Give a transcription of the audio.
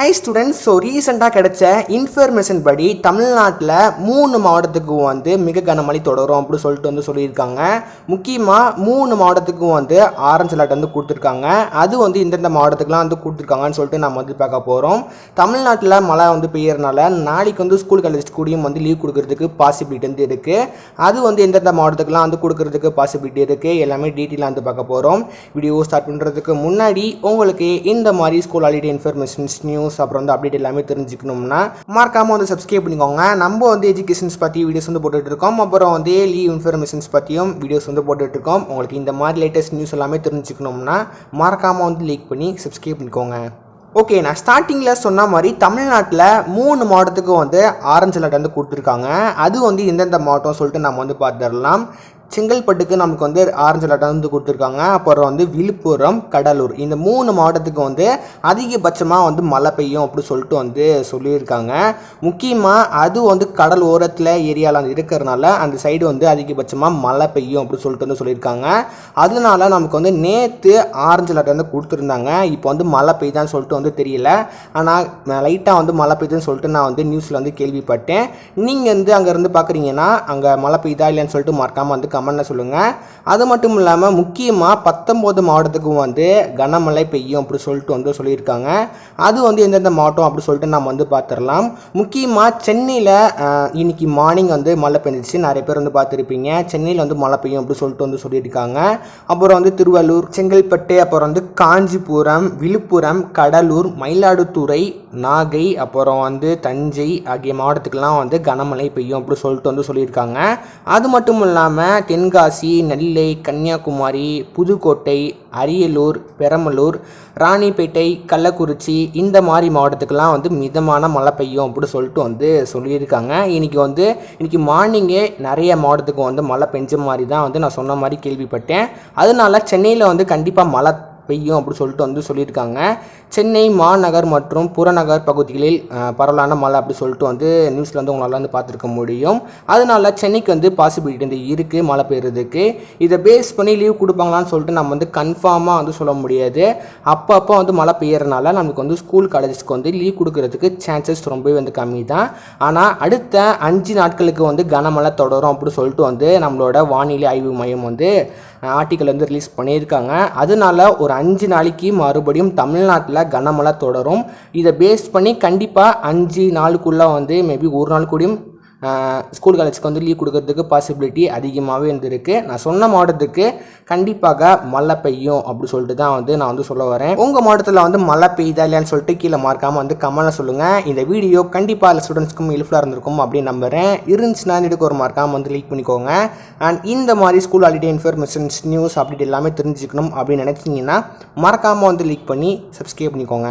High students so ரீசெண்டாக கிடைச்ச information படி தமிழ்நாட்டில் மூணு மாவட்டத்துக்கு வந்து மிக கனமழை தொடரும் அப்படின்னு சொல்லிட்டு வந்து சொல்லியிருக்காங்க. முக்கியமாக மூணு மாவட்டத்துக்கும் வந்து ஆரஞ்சு அலர்ட் வந்து கொடுத்துருக்காங்க. அது வந்து இந்தந்த மாவட்டத்துக்குலாம் வந்து கொடுத்துருக்காங்கன்னு சொல்லிட்டு நம்ம வந்து பார்க்க போகிறோம் தமிழ்நாட்டில் மழை வந்து பெய்யறதுனால நாளைக்கு வந்து ஸ்கூல் காலேஜ் கூடியும் வந்து லீவ் கொடுக்கறதுக்கு பாசிபிலிட்டி வந்து இருக்குது அது வந்து எந்தெந்த மாவட்டத்துக்குலாம் வந்து கொடுக்கறதுக்கு பாசிபிலிட்டி இருக்குது எல்லாமே டீட்டெயிலாக வந்து பார்க்க போகிறோம் வீடியோ ஸ்டார்ட் பண்ணுறதுக்கு முன்னாடி உங்களுக்கு இந்த மாதிரி ஸ்கூல் ஹாலிடே இன்ஃபர்மேஷன்ஸ் நியூஸ் அப்புறம் வந்து அப்டேட் எல்லாமே தெரிஞ்சுக்கணும்னா மறக்காமல் வந்து சப்ஸ்கிரைப் பண்ணிக்கோங்க. நம்ம வந்து எஜுகேஷன்ஸ் பற்றி வீடியோஸ் வந்து போட்டுட்டு இருக்கோம். அப்புறம் வந்து லீவ் இன்ஃபர்மேஷன்ஸ் பற்றியும் வீடியோஸ் வந்து போட்டுட்டு இருக்கோம். உங்களுக்கு இந்த மாதிரி லேட்டஸ்ட் நியூஸ் எல்லாமே தெரிஞ்சுக்கணும்னா மறக்காமல் வந்து லைக் பண்ணி சப்ஸ்கிரைப் பண்ணிக்கோங்க. ஓகே நான் ஸ்டார்டிங்கில் சொன்ன மாதிரி தமிழ்நாட்டில் மூணு மாவட்டத்துக்கும் வந்து ஆரஞ்சு அலர்ட் வந்து கொடுத்துருக்காங்க. அது வந்து எந்தெந்த மாவட்டம் சொல்லிட்டு நம்ம வந்து பார்த்துடலாம். செங்கல்பட்டுக்கு நமக்கு வந்து ஆரஞ்சு அலர்ட் வந்து கொடுத்துருக்காங்க. அப்புறம் வந்து விழுப்புரம் கடலூர் இந்த மூணு மாவட்டத்துக்கு வந்து அதிகபட்சமாக வந்து மழை பெய்யும் அப்படி சொல்லிட்டு வந்து சொல்லியிருக்காங்க. முக்கியமாக அது வந்து கடல் ஓரத்தில் ஏரியாவில் இருக்கிறனால அந்த சைடு வந்து அதிகபட்சமாக மழை பெய்யும் அப்படி சொல்லிட்டு வந்து சொல்லியிருக்காங்க. அதனால நமக்கு வந்து நேற்று ஆரஞ்சு அலர்ட் வந்து கொடுத்துருந்தாங்க. இப்போ வந்து மழை பெய்தான்னு சொல்லிட்டு வந்து தெரியல. ஆனால் லைட்டாக வந்து மழை பெய்யுதுன்னு சொல்லிட்டு நான் வந்து நியூஸில் வந்து கேள்விப்பட்டேன். நீங்கள் வந்து அங்கேருந்து பார்க்குறீங்கன்னா அங்கே மழை பெய்யுதா இல்லைன்னு சொல்லிட்டு மறக்காமல் வந்து கமெண்ட்டில் சொல்லுங்கள் அது மட்டும் இல்லாமல் முக்கியமாக பத்தொம்போது மாவட்டத்துக்கும் வந்து கனமழை பெய்யும் அப்படி சொல்லிட்டு வந்து சொல்லியிருக்காங்க. அது வந்து எந்தெந்த மாவட்டம் அப்படி சொல்லிட்டு நம்ம வந்து பார்த்துடலாம் முக்கியமாக சென்னையில் இன்னைக்கு மார்னிங் வந்து மழை பெஞ்சிச்சு. நிறைய பேர் வந்து பார்த்துருப்பீங்க சென்னையில் வந்து மழை பெய்யும் அப்படி சொல்லிட்டு வந்து சொல்லியிருக்காங்க. அப்புறம் வந்து திருவள்ளூர் செங்கல்பட்டு அப்புறம் வந்து காஞ்சிபுரம் விழுப்புரம் கடலூர் மயிலாடுதுறை நாகை அப்புறம் வந்து தஞ்சை ஆகிய மாவட்டத்துக்கெல்லாம் வந்து கனமழை பெய்யும் அப்படி சொல்லிட்டு வந்து சொல்லியிருக்காங்க. அது மட்டும் இல்லாமல் தென்காசி நெல்லை கன்னியாகுமரி புதுக்கோட்டை அரியலூர் பெரம்பலூர் ராணிப்பேட்டை கள்ளக்குறிச்சி இந்த மாதிரி மாவட்டத்துக்கெல்லாம் வந்து மிதமான மழை பெய்யும் அப்படின்னு சொல்லிட்டு வந்து சொல்லியிருக்காங்க. இன்றைக்கி வந்து இன்றைக்கி மார்னிங்கே நிறைய மாவட்டத்துக்கு வந்து மழை பெஞ்ச மாதிரி தான் வந்து நான் சொன்ன மாதிரி கேள்விப்பட்டேன். அதனால சென்னையில் வந்து கண்டிப்பாக மழை பெய்யும் அப்படின்னு சொல்லிட்டு வந்து சொல்லியிருக்காங்க. சென்னை மாநகர் மற்றும் புறநகர் பகுதிகளில் பரவலான மழை அப்படி சொல்லிட்டு வந்து நியூஸில் வந்து உங்களால் வந்து பார்த்துருக்க முடியும். அதனால சென்னைக்கு வந்து பாசிபிலிட்டி வந்து இருக்குது மழை பெய்யுறதுக்கு. இதை பேஸ் பண்ணி லீவ் கொடுப்பாங்களான்னு சொல்லிட்டு நம்ம வந்து கன்ஃபார்மாக வந்து சொல்ல முடியாது. அப்பப்போ வந்து மழை பெய்யறதுனால நமக்கு வந்து ஸ்கூல் காலேஜஸ்க்கு வந்து லீவ் கொடுக்கறதுக்கு சான்சஸ் ரொம்பவே வந்து கம்மி தான் ஆனால் அடுத்த அஞ்சு நாட்களுக்கு வந்து கனமழை தொடரும் அப்படின்னு சொல்லிட்டு வந்து நம்மளோட வானிலை ஆய்வு மையம் வந்து ஆர்டிக்கல் வந்து ரிலீஸ் பண்ணியிருக்காங்க. அதனால ஒரு அஞ்சு நாளைக்கு மறுபடியும் தமிழ்நாட்டில் கனமழை தொடரும். இதை பேஸ் பண்ணி கண்டிப்பாக அஞ்சு நாளுக்குள்ளே வந்து மேபி ஒரு நாள் கூடியும் ஸ்கூல் காலேஜ்க்கு வந்து லீவ் கொடுக்கறதுக்கு பாசிபிலிட்டி அதிகமாகவே இருந்திருக்கு. நான் சொன்ன மாவட்டத்துக்கு கண்டிப்பாக மழை பெய்யும் அப்படி சொல்லிட்டு தான் வந்து நான் வந்து சொல்ல வரேன். உங்கள் மாவட்டத்தில் வந்து மழை பெய்யுதா இல்லையான்னு சொல்லிட்டு கீழே மறக்காமல் வந்து கமெண்ட்டில் சொல்லுங்கள் இந்த வீடியோ கண்டிப்பாக ஸ்டூடெண்ட்ஸ்க்கும் ஹெல்ப்ஃபுல்லாக இருந்திருக்கும் அப்படின்னு நம்புகிறேன் இருந்துச்சுன்னா இதுக்கு ஒரு மறக்காமல் வந்து லைக் பண்ணிக்கோங்க. அண்ட் இந்த மாதிரி school holiday informations news update எல்லாமே தெரிஞ்சுக்கணும் அப்படின்னு நினச்சிங்கன்னா மறக்காமல் வந்து லைக் பண்ணி சப்ஸ்கிரைப் பண்ணிக்கோங்க.